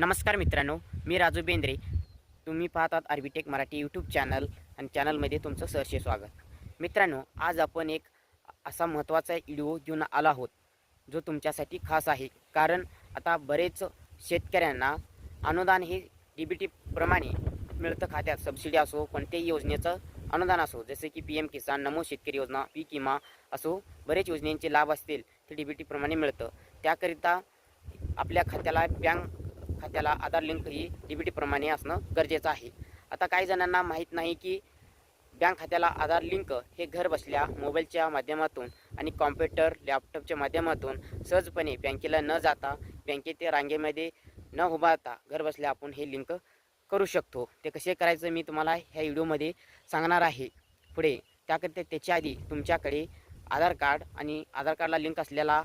नमस्कार मित्रांनो मी राजू बेंद्रे. तुम्ही पाहतात आर्बिटेक मराठी यूट्यूब चॅनल आणि चॅनलमध्ये तुमचं सहर्षे स्वागत. मित्रांनो आज आपण एक असा महत्त्वाचा व्हिडिओ घेऊन आलो आहोत जो तुमच्यासाठी खास आहे. कारण आता बरेच शेतकऱ्यांना अनुदान हे डी बी टीप्रमाणे मिळतं खात्यात सबसिडी असो कोणत्याही योजनेचं अनुदान असो. जसे की पी एम किसान नमो शेतकरी योजना पीक विमा असो बरेच योजनेचे लाभ असतील ते डी बी टीप्रमाणे मिळतं. त्याकरिता आपल्या खात्याला बँक खात्याला आधार लिंक ही डी बी टीप्रमाणे असणं गरजेचं आहे. आता काही जणांना माहीत नाही की बँक खात्याला आधार लिंक हे घर बसल्या मोबाईलच्या माध्यमातून आणि कॉम्प्युटर लॅपटॉपच्या माध्यमातून सहजपणे बँकेला न जाता बँकेच्या रांगेमध्ये न उभारता घर बसल्या आपण हे लिंक करू शकतो. ते कसे करायचं मी तुम्हाला ह्या व्हिडिओमध्ये सांगणार आहे. पुढे त्याकरिता त्याच्या आधी तुमच्याकडे आधार कार्ड आणि आधार कार्डला लिंक असलेला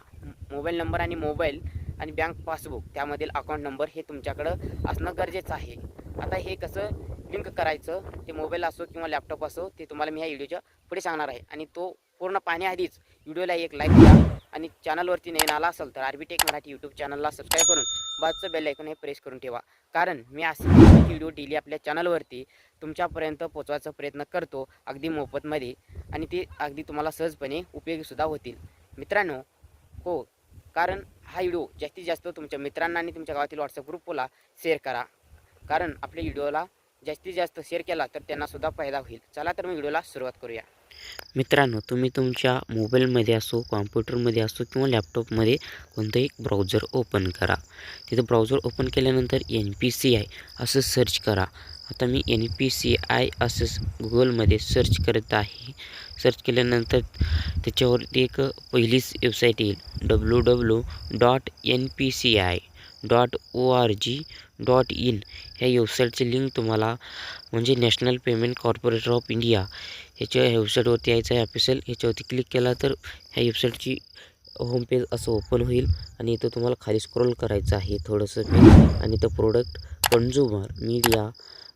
मोबाईल नंबर आणि मोबाईल आणि बँक पासबुक त्यामधील अकाउंट नंबर हे तुमच्याकडं असणं गरजेचं आहे. आता हे कसं लिंक करायचं ते मोबाईल असो किंवा लॅपटॉप असो ते तुम्हाला मी ह्या व्हिडिओच्या पुढे सांगणार आहे. आणि तो पूर्ण पाहण्याआधीच व्हिडिओला एक लाईक द्या आणि चॅनलवरती नवीन आला असेल तर आरबीटेक मराठी यूट्यूब चॅनलला सबस्क्राईब करून बाजूचं बेल ऐकून हे प्रेस करून ठेवा. कारण मी असे व्हिडिओ डेली आपल्या चॅनलवरती तुमच्यापर्यंत पोचवायचा प्रयत्न करतो अगदी मोफतमध्ये. आणि ते अगदी तुम्हाला सहजपणे उपयोगीसुद्धा होतील. मित्रांनो हो कारण हा व्हिडिओ जास्तीत जास्त तुमच्या मित्रांना आणि तुमच्या गावातील व्हॉट्सअप ग्रुपला शेअर करा. कारण आपल्या व्हिडिओला जास्तीत जास्त शेअर केला तर त्यांनासुद्धा फायदा होईल. चला तर मी व्हिडिओला सुरुवात करूया. मित्रांनो तुम्ही तुमच्या मोबाईलमध्ये असो कॉम्प्युटरमध्ये असो किंवा लॅपटॉपमध्ये कोणतंही ब्राउझर ओपन करा. तिथं ब्राउझर ओपन केल्यानंतर एन पी सी आय असं सर्च करा. आता मी एन पी सी आय असं गुगलमध्ये सर्च करत आहे. सर्च केल्यानंतर त्याच्यावरती एक पहिलीच वेबसाईट येईल. W W dot N P C I dot O R G dot in ह्या वेबसाईटची लिंक तुम्हाला म्हणजे national payment corporator of India ह्याच्या ह्या वेबसाईटवरती यायचं आहे. ऑफिशियल ह्याच्यावरती क्लिक केला तर ह्या वेबसाईटची होम पेज असं ओपन होईल आणि इथं तुम्हाला खाली स्क्रोल करायचं आहे थोडंसं. पेज आणि तो प्रोडक्ट कंझ्युमर मीडिया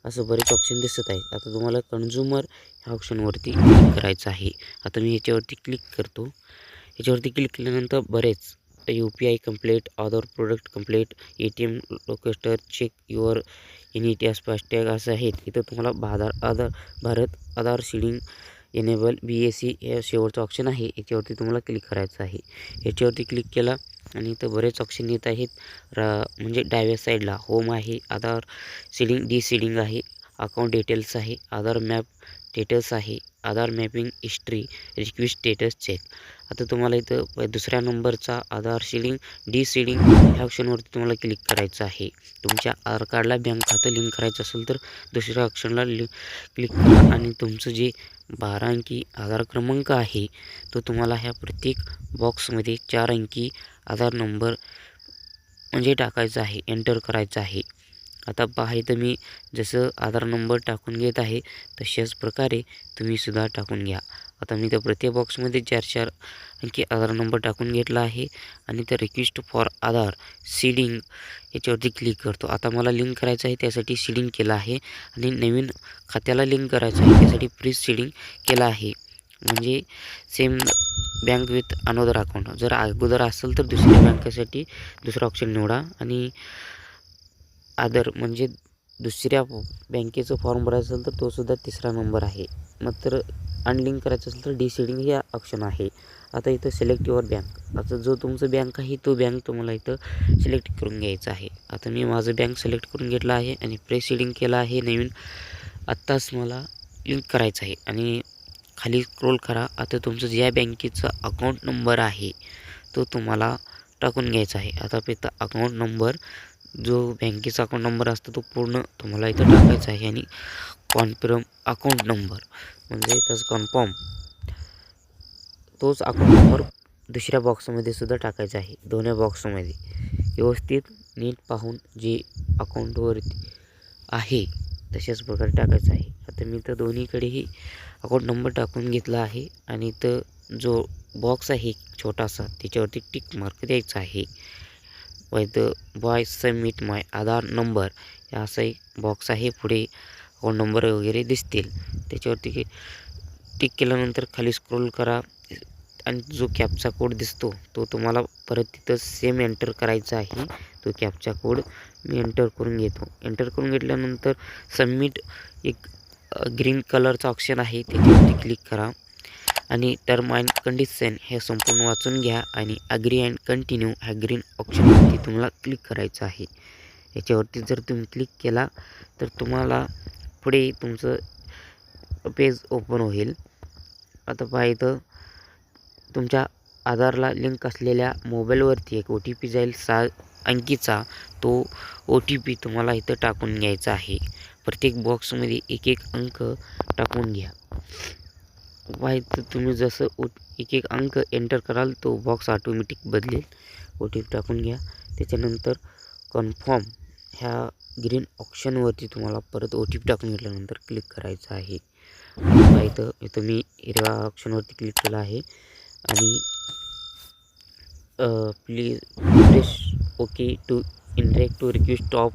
असं बरेच ऑप्शन दिसत आहेत. आता तुम्हाला कन्झ्युमर ह्या ऑप्शनवरती क्लिक करायचं आहे. आता मी ह्याच्यावरती क्लिक करतो. ह्याच्यावरती क्लिक केल्यानंतर बरेच U P I complaint other product complaint A T M locator check your N E T S FASTag असं आहेत. इथं तुम्हाला भादार Aadhaar Bharat Aadhaar seeding enable B S C हे शेवटचं ऑप्शन आहे. याच्यावरती तुम्हाला क्लिक करायचं आहे. याच्यावरती क्लिक केला आणि इथं बरेच ऑप्शन येत आहेत. र म्हणजे डाव्या साईडला होम आहे आधार सिलिंग डी सिलिंग आहे अकाउंट डिटेल्स आहे आधार मॅप स्टेटस आहे. Aadhaar mapping history request status check आता तुम्हाला इथं दुसऱ्या नंबरचा आधार सिलिंग डी सिलिंग ह्या ऑप्शनवरती तुम्हाला क्लिक करायचं आहे. तुमच्या आधार कार्डला बँक खातं लिंक करायचं असेल तर दुसऱ्या ऑप्शनला लि क्लिक करा आणि तुमचं जे बारा अंकी आधार क्रमांक आहे तो तुम्हाला ह्या प्रत्येक बॉक्समध्ये चार अंकी आधार नंबर म्हणजे टाकायचा आहे एंटर करायचा आहे. आता पहा इथं मी जसं आधार नंबर टाकून घेत आहे तशाच प्रकारे तुम्हीसुद्धा टाकून घ्या. आता मी त्या प्रत्येक बॉक्समध्ये चार चार अंकी आधार नंबर टाकून घेतला आहे आणि त्या रिक्वेस्ट फॉर आधार सीडिंग याच्यावरती क्लिक करतो. आता मला लिंक करायचं आहे त्यासाठी सीडिंग केलं आहे आणि नवीन खात्याला लिंक करायचं आहे त्यासाठी प्री सीडिंग केलं आहे. म्हणजे same bank with another account जर अगोदर असेल तर दुसऱ्या बँकेसाठी दुसरा ऑप्शन निवडा आणि आदर म्हणजे दुसऱ्या बँकेचं फॉर्म भरायचं असेल तर तोसुद्धा तिसरा नंबर आहे. मात्र अनलिंक करायचं असेल तर डी सीडिंग हे ऑप्शन आहे. आता इथं सिलेक्ट युअर बँक आता जो तुमचं बँक आहे तो बँक तुम्हाला इथं सिलेक्ट करून घ्यायचा आहे. आता मी माझं बँक सिलेक्ट करून घेतलं आहे आणि प्रेसिडिंग केलं आहे नवीन. आत्ताच मला लिंक करायचं आहे. आणि खाली स्क्रोल करा. आता तुमचं ज्या बँकेचा अकाउंट नंबर आहे तो तुम्हाला टाकून घ्यायचा आहे. आता तिथं अकाउंट नंबर जो बँकेचा अकाउंट नंबर असतो तो पूर्ण तुम्हाला इथं टाकायचा आहे आणि कॉन्फर्म अकाउंट नंबर म्हणजे इथंच कन्फर्म तोच अकाउंट नंबर दुसऱ्या बॉक्समध्ये सुद्धा टाकायचा आहे. दोन्ही बॉक्समध्ये व्यवस्थित नीट पाहून जे अकाउंटवरती आहे तशाच प्रकारे टाकायचं आहे. आता मी तर दोन्हीकडेही अकाउंट नंबर टाकून घेतला आहे आणि इथं जो बॉक्स आहे छोटासा त्याच्यावरती टिक मार्क द्यायचा आहे. व द boy submit my Aadhaar number या असा एक बॉक्स आहे. पुढे अकाउंट नंबर वगैरे दिसतील. त्याच्यावरती टिक केल्यानंतर खाली स्क्रोल करा. आणि जो कॅपचा कोड दिसतो तो तुम्हाला परत तिथं सेम एंटर करायचा आहे. तो कॅपचा कोड मी एंटर करून घेतो. एंटर करून घेतल्यानंतर सबमिट एक ग्रीन कलरचा ऑप्शन आहे. त्याच्यावरती क्लिक करा. आणि टर्म अँड कंडिशन हे संपूर्ण वाचून घ्या आणि अग्री अँड कंटिन्यू ह्या ग्रीन ऑप्शनवरती तुम्हाला क्लिक करायचं आहे. याच्यावरती जर तुम्ही क्लिक केला तर तुम्हाला पुढे तुमचं पेज ओपन होईल. आता पाहिजे तुमच्या आधारला लिंक असलेल्या मोबाईलवरती एक ओ टी पी जाईल. सा अंकीचा तो ओ टी पी तुम्हाला इथं टाकून घ्यायचा आहे. प्रत्येक बॉक्समध्ये एक एक अंक टाकून घ्या. पहा तुम्ही जसं ओ एक एक अंक एंटर कराल तो बॉक्स ऑटोमॅटिक बदलेल. ओ टी पी टाकून घ्या. त्याच्यानंतर कन्फर्म ह्या ग्रीन ऑप्शनवरती तुम्हाला परत ओ टी पी टाकून घेतल्यानंतर क्लिक करायचं आहे. पहा इथं इथं मी हिरव्या ऑप्शनवरती क्लिक केलं आहे. आणि please press okay to interact to request of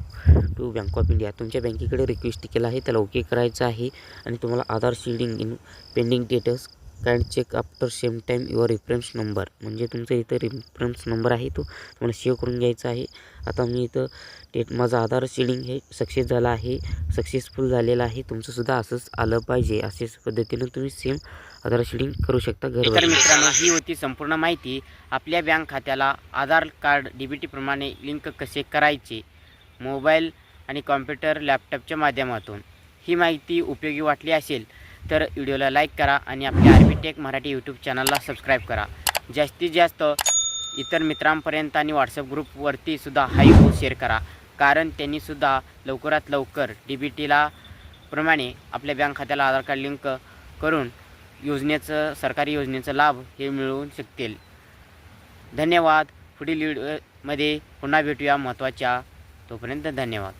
to bank of India तुमच्या बँकेकडे रिक्वेस्ट केला आहे त्याला ओके करायचं आहे आणि तुम्हाला Aadhaar seeding in pending status can check after same time your reference number म्हणजे तुमचा इथं रेफरन्स नंबर आहे तो तुम्हाला सेव्ह करून घ्यायचा आहे. आता मी इथं डेट माझं आधार शेडिंग हे सक्सेस झालं आहे सक्सेसफुल झालेलं आहे. तुमचंसुद्धा असंच आलं पाहिजे. असेच पद्धतीनं तुम्ही सेम आधार शिडिंग करू शकता घर तर मित्रांनो ही होती संपूर्ण माहिती. आपल्या बँक खात्याला आधार कार्ड डी बी टीप्रमाणे लिंक कसे करायचे? मोबाईल आणि कॉम्प्युटर लॅपटॉपच्या माध्यमातून. ही माहिती उपयोगी वाटली असेल तर व्हिडिओला लाईक करा आणि आपल्या आर टेक मराठी यूट्यूब चॅनलला सबस्क्राईब करा. जास्तीत जास्त इतर मित्रांपर्यंत आणि व्हॉट्सअप ग्रुपवरती सुद्धा हा शेअर करा. कारण त्यांनीसुद्धा लवकरात लवकर डी बी टीला प्रमाणे आपल्या बँक खात्याला आधार कार्ड लिंक करून योजनेचं सरकारी योजनेचा लाभ हे मिळवू शकतील. धन्यवाद. पुढील व्हिडिओमध्ये पुन्हा भेटूया महत्त्वाच्या. तोपर्यंत धन्यवाद.